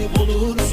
talip olur